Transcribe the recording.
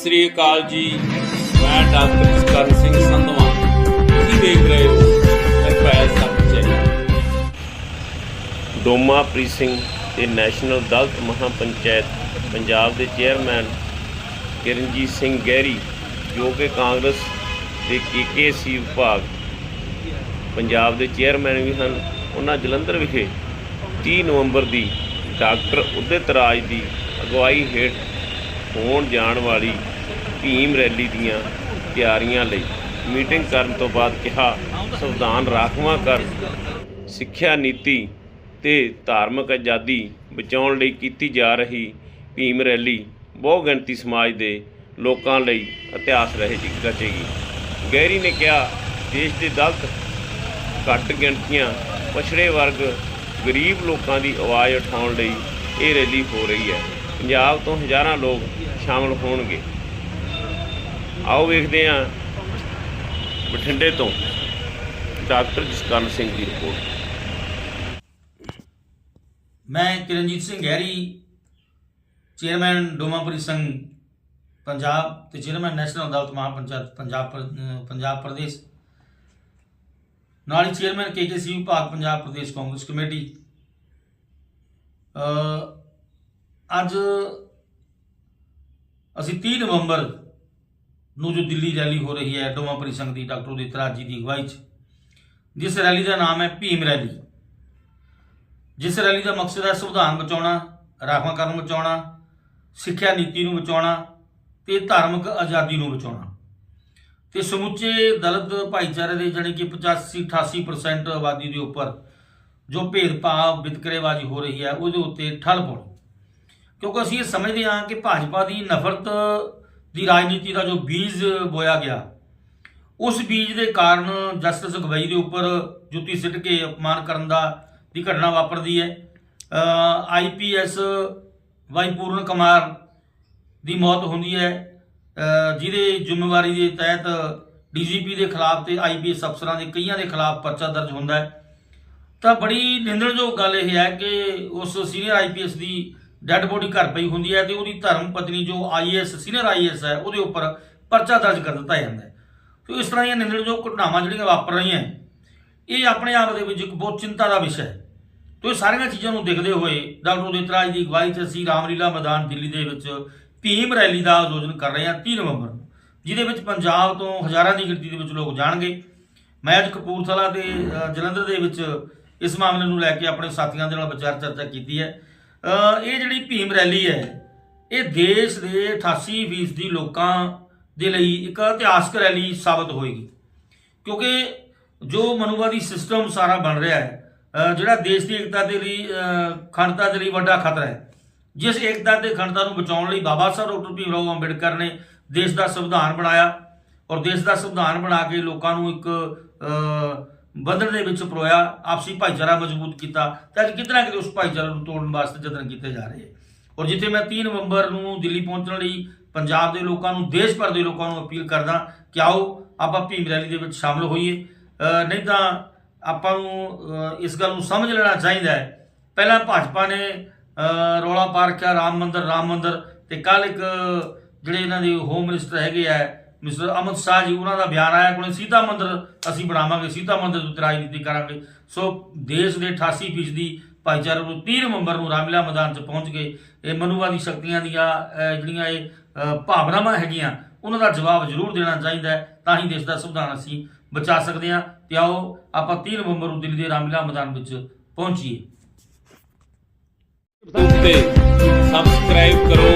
ਸਤਿ ਸ੍ਰੀ ਅਕਾਲ ਜੀ। ਮੈਂ ਡਾਕਟਰ ਜਸਕਰਨ ਸਿੰਘ ਸੰਧਵਾ। ਤੁਸੀਂ ਦੇਖ ਰਹੇ ਹੋ ਨਿਰਭੈ ਸੱਚ ਡੋਮਾ ਪ੍ਰੀਤ ਸਿੰਘ ਤੇ ਨੈਸ਼ਨਲ ਦਲਿਤ ਮਹਾਪੰਚਾਇਤ ਪੰਜਾਬ ਦੇ ਚੇਅਰਮੈਨ ਕਿਰਨਜੀਤ ਸਿੰਘ ਗਹਿਰੀ, ਜੋ ਕਿ ਕਾਂਗਰਸ ਦੇ ਕੇਕੇਸੀ ਵਿਭਾਗ ਪੰਜਾਬ ਦੇ ਚੇਅਰਮੈਨ ਵੀ ਹਨ। ਉਹਨਾਂ ਜਲੰਧਰ ਵਿਖੇ 30 ਨਵੰਬਰ ਦੀ ਡਾਕਟਰ ਉਦਿਤ ਰਾਜ ਦੀ ਅਗਵਾਈ ਹੇਠ ਹੋਣ ਜਾਣ ਵਾਲੀ ਭੀਮ ਰੈਲੀ ਦੀਆਂ ਤਿਆਰੀਆਂ ਲਈ ਮੀਟਿੰਗ ਕਰਨ ਤੋਂ ਬਾਅਦ ਕਿਹਾ, ਸੰਵਿਧਾਨ ਰਾਖਵਾਂ ਕਰ। ਸਿੱਖਿਆ ਨੀਤੀ ਤੇ ਧਾਰਮਿਕ ਆਜ਼ਾਦੀ ਬਚਾਉਣ ਲਈ ਕੀਤੀ ਜਾ ਰਹੀ ਭੀਮ ਰੈਲੀ ਬਹੁ ਗਿਣਤੀ ਸਮਾਜ ਦੇ ਲੋਕਾਂ ਲਈ ਇਤਿਹਾਸ ਰਹੇਗੀ ਰਚੇਗੀ। ਗਹਿਰੀ ਨੇ ਕਿਹਾ, ਦੇਸ਼ ਦੇ ਦਲਤ ਘੱਟ ਗਿਣਤੀਆਂ, ਪਛੜੇ ਵਰਗ, ਗਰੀਬ ਲੋਕਾਂ ਦੀ ਆਵਾਜ਼ ਉਠਾਉਣ ਲਈ ਇਹ ਰੈਲੀ ਹੋ ਰਹੀ ਹੈ। ਪੰਜਾਬ ਤੋਂ ਹਜ਼ਾਰਾਂ ਲੋਕ ਸ਼ਾਮਲ ਹੋਣਗੇ। ਆਓ ਵੇਖਦੇ ਹਾਂ ਬਠਿੰਡੇ ਤੋਂ ਡਾਕਟਰ ਜਸਕਰਨ ਸਿੰਘ ਦੀ ਰਿਪੋਰਟ। ਮੈਂ ਕਿਰਨਜੀਤ ਸਿੰਘ ਗਹਿਰੀ, ਚੇਅਰਮੈਨ ਡੋਮਾਪੁਰੀ ਸੰਘ, ਪੰਜਾਬ ਤੇ ਚੇਅਰਮੈਨ ਨੈਸ਼ਨਲ ਅਦਾਲਤ ਮਹਾਪੰਚਾਇਤ, ਪੰਜਾਬ ਪੰਜਾਬ ਪ੍ਰਦੇਸ਼। ਨਾਲ ਹੀ ਚੇਅਰਮੈਨ ਕੇਕੇਸੀ ਵਿਭਾਗ, ਪੰਜਾਬ ਪ੍ਰਦੇਸ਼ ਕਾਂਗਰਸ ਕਮੇਟੀ। ਅ ਅੱਜ ਅਸੀਂ 30 ਨਵੰਬਰ ਨੂੰ ਜੋ ਦਿੱਲੀ ਰੈਲੀ ਹੋ ਰਹੀ ਹੈ ਡੋਮਾਪੁਰੀ ਸੰਘ ਦੀ ਡਾਕਟਰ ਉਦਿਤ ਰਾਜ ਜੀ ਦੀ ਅਗਵਾਈ 'ਚ। ਜਿਸ ਰੈਲੀ ਦਾ ਨਾਮ ਹੈ ਭੀਮ ਰੈਲੀ। ਜਿਸ ਰੈਲੀ ਦਾ ਮਕਸਦ ਹੈ ਸੰਵਿਧਾਨ ਬਚਾਉਣਾ, ਰਾਖਵਾਂਕਰਨ ਬਚਾਉਣਾ, ਸਿੱਖਿਆ ਨੀਤੀ ਨੂੰ ਬਚਾਉਣਾ ਤੇ ਧਾਰਮਿਕ ਆਜ਼ਾਦੀ ਨੂੰ ਬਚਾਉਣਾ। ਤੇ ਸਮੁੱਚੇ ਦਲਿਤ ਭਾਈਚਾਰੇ ਦੇ ਜਿਹੜੇ ਕਿ 85 88% ਆਬਾਦੀ ਦੇ ਉੱਪਰ ਜੋ ਭੇਦਭਾਵ, ਵਿਤਕਰੇਬਾਜ਼ੀ ਹੋ ਰਹੀ ਹੈ, ਉਹਦੇ ਉੱਤੇ ਠੱਲ ਪਾਉਣੀ। ਕਿਉਂਕਿ ਅਸੀਂ ਇਹ ਸਮਝਦੇ ਹਾਂ ਕਿ ਭਾਜਪਾ ਦੀ ਨਫ਼ਰਤ ਦੀ ਰਾਜਨੀਤੀ ਦਾ ਜੋ ਬੀਜ ਬੋਇਆ ਗਿਆ, ਉਸ ਬੀਜ ਦੇ ਕਾਰਨ ਜਸਟਿਸ ਗਵਈ ਦੇ ਉੱਪਰ ਜੁੱਤੀ ਸਿੱਟ ਕੇ ਅਪਮਾਨ ਕਰਨ ਦਾ ਦੀ ਘਟਨਾ ਵਾਪਰਦੀ ਹੈ। ਆਈਪੀਐਸ ਵਾਈ ਪੂਰਨ ਕੁਮਾਰ ਦੀ ਮੌਤ ਹੁੰਦੀ ਹੈ। ਜਿਹਦੇ ਜ਼ਿੰਮੇਵਾਰੀ ਦੇ ਤਹਿਤ ਡੀਜੀਪੀ ਦੇ ਖਿਲਾਫ ਤੇ ਆਈਪੀਐਸ ਅਫਸਰਾਂ ਦੇ ਕਈਆਂ ਦੇ ਖਿਲਾਫ ਪਰਚਾ ਦਰਜ ਹੁੰਦਾ ਹੈ। ਤਾਂ ਬੜੀ ਨਿੰਦਣਯੋਗ ਗੱਲ ਇਹ ਹੈ ਕਿ ਉਸ ਸੀਨੀਅਰ ਆਈਪੀਐਸ ਦੀ ਡੈੱਡ ਬੋਡੀ ਘਰ ਪਈ ਹੁੰਦੀ ਹੈ ਤੇ ਉਹਦੀ ਧਰਮ ਪਤਨੀ ਜੋ ਆਈਐਸ ਸੀਨੀਅਰ ਆਈਐਸ ਹੈ, ਉਹਦੇ ਉੱਪਰ ਪਰਚਾ ਦਰਜ ਕਰ ਦਿੱਤਾ ਜਾਂਦਾ ਹੈ। ਤੇ ਇਸ ਤਰ੍ਹਾਂ ਦੀਆਂ ਨਿੰਦਣਯੋਗ ਘਟਨਾਵਾਂ ਜਿਹੜੀਆਂ ਵਾਪਰ ਰਹੀਆਂ ਇਹ ਆਪਣੇ ਆਪ ਦੇ ਵਿੱਚ ਇੱਕ ਬਹੁਤ ਚਿੰਤਾ ਦਾ ਵਿਸ਼ਾ ਹੈ। ਤੇ ਇਹ ਸਾਰੀਆਂ ਚੀਜ਼ਾਂ ਨੂੰ ਦੇਖਦੇ ਹੋਏ ਡਾਕਟਰ ਉਦਿਤ ਰਾਜ ਦੀ ਅਗਵਾਈ 'ਚ ਅਸੀਂ ਰਾਮਲੀਲਾ ਮੈਦਾਨ ਦਿੱਲੀ ਦੇ ਵਿੱਚ ਭੀਮ ਰੈਲੀ ਦਾ ਆਯੋਜਨ ਕਰ ਰਹੇ ਹਾਂ 30 ਨਵੰਬਰ ਨੂੰ, ਜਿਹਦੇ ਵਿੱਚ ਪੰਜਾਬ ਤੋਂ ਹਜ਼ਾਰਾਂ ਦੀ ਗਿਣਤੀ ਦੇ ਵਿੱਚ ਲੋਕ ਜਾਣਗੇ। ਮੈਂ ਅੱਜ ਕਪੂਰਥਲਾ ਤੇ ਜਲੰਧਰ ਦੇ ਵਿੱਚ ਇਸ ਮਾਮਲੇ ਨੂੰ ਲੈ ਕੇ ਆਪਣੇ ਸਾਥੀਆਂ ਦੇ ਨਾਲ ਵਿਚਾਰ ਚਰਚਾ ਕੀਤੀ ਹੈ। ਇਹ ਜਿਹੜੀ ਭੀਮ ਰੈਲੀ ਹੈ ਇਹ ਦੇਸ਼ ਦੇ 88% ਦੀ ਲੋਕਾਂ ਦੇ ਲਈ ਇੱਕ ਇਤਿਹਾਸਕ ਰੈਲੀ ਸਾਬਤ ਹੋਏਗੀ। ਕਿਉਂਕਿ ਜੋ ਮਨੁਵਾਦੀ ਸਿਸਟਮ ਸਾਰਾ ਬਣ ਰਿਹਾ ਹੈ ਜਿਹੜਾ ਦੇਸ਼ ਦੀ ਏਕਤਾ ਦੇ ਲਈ ਅ, ਅਖੰਡਤਾ ਦੇ ਲਈ ਵੱਡਾ ਖਤਰਾ ਹੈ ਜਿਸ ਏਕਤਾ ਤੇ ਅਖੰਡਤਾ ਨੂੰ ਬਚਾਉਣ ਲਈ ਬਾਬਾ ਸਾਹਿਬ ਡਾਕਟਰ ਭੀਮ ਰਾਓ ਅੰਬੇਡਕਰ ਨੇ ਦੇਸ਼ ਦਾ ਸੰਵਿਧਾਨ ਬਣਾਇਆ ਔਰ ਦੇਸ਼ ਦਾ ਸੰਵਿਧਾਨ ਬਣਾ ਕੇ ਲੋਕਾਂ ਨੂੰ ਇੱਕ ਅ, ਬੰਧਨ ਦੇ ਵਿੱਚ ਪਰੋਇਆ ਆਪਸੀ ਭਾਈਚਾਰਾ ਮਜ਼ਬੂਤ ਕੀਤਾ ਤੇ ਅੱਜ ਕਿਤੇ ਨਾ ਕਿਤੇ ਉਸ ਭਾਈਚਾਰੇ ਨੂੰ ਤੋੜਨ ਵਾਸਤੇ ਯਤਨ ਕੀਤੇ ਜਾ ਰਹੇ ਔਰ ਜਿੱਥੇ ਮੈਂ 3 ਨਵੰਬਰ ਨੂੰ ਦਿੱਲੀ ਪਹੁੰਚਣ ਲਈ ਪੰਜਾਬ ਦੇ ਲੋਕਾਂ ਨੂੰ ਦੇਸ਼ ਭਰ ਦੇ ਲੋਕਾਂ ਨੂੰ ਅਪੀਲ ਕਰਦਾ ਕਿ ਆਓ ਆਪਾਂ ਭੀਮ ਰੈਲੀ ਦੇ ਵਿੱਚ ਸ਼ਾਮਲ ਹੋਈਏ। ਨਹੀਂ ਤਾਂ ਆਪਾਂ ਨੂੰ ਇਸ ਗੱਲ ਨੂੰ ਸਮਝ ਲੈਣਾ ਚਾਹੀਦਾ ਹੈ। ਪਹਿਲਾਂ ਭਾਜਪਾ ਨੇ ਅ, ਰੌਲਾ ਪਾ ਰੱਖਿਆ ਰਾਮ ਮੰਦਰ ਰਾਮ ਮੰਦਰ ਤੇ ਕੱਲ ਇੱਕ ਜਿਹੜੇ ਇਹਨਾਂ ਦੇ ਹੋਮ ਮਿਨਿਸਟਰ ਹੈਗੇ ਆ ਮਿਸਟਰ ਅਮਿਤ ਸ਼ਾਹ ਜੀ, ਉਹਨਾਂ ਦਾ ਬਿਆਨ ਆਇਆ ਕੋਲੇ ਸੀਤਾ ਮੰਦਰ, ਅਸੀਂ ਬਣਾਵਾਂਗੇ, ਸੀਤਾ ਮੰਦਰ ਉੱਤੇ ਰਾਜਨੀਤੀ ਕਰਾਂਗੇ। ਸੋ ਦੇਸ਼ ਦੇ 88% ਦੀ ਭਾਈਚਾਰੇ ਨੂੰ 30 ਨਵੰਬਰ ਨੂੰ ਰਾਮਲੀਲਾ ਮੈਦਾਨ 'ਚ ਪਹੁੰਚ ਕੇ ਇਹ ਮਨੁਵਾਦੀ ਸ਼ਕਤੀਆਂ ਦੀਆਂ ਜਿਹੜੀਆਂ ਇਹ ਭਾਵਨਾਵਾਂ ਹੈਗੀਆਂ, ਉਹਨਾਂ ਦਾ ਜਵਾਬ ਜ਼ਰੂਰ ਦੇਣਾ ਚਾਹੀਦਾ ਹੈ। ਤਾਂ ਹੀ ਦੇਸ਼ ਦਾ ਸੰਵਿਧਾਨ ਅਸੀਂ ਬਚਾ ਸਕਦੇ ਹਾਂ। ਤੇ ਆਓ, ਆਪਾਂ 30 ਨਵੰਬਰ ਨੂੰ ਦਿੱਲੀ ਦੇ ਰਾਮਲੀਲਾ ਮੈਦਾਨ ਵਿੱਚ ਪਹੁੰਚੀਏ। ਉੱਤੇ ਸਬਸਕ੍ਰਾਈਬ ਕਰੋ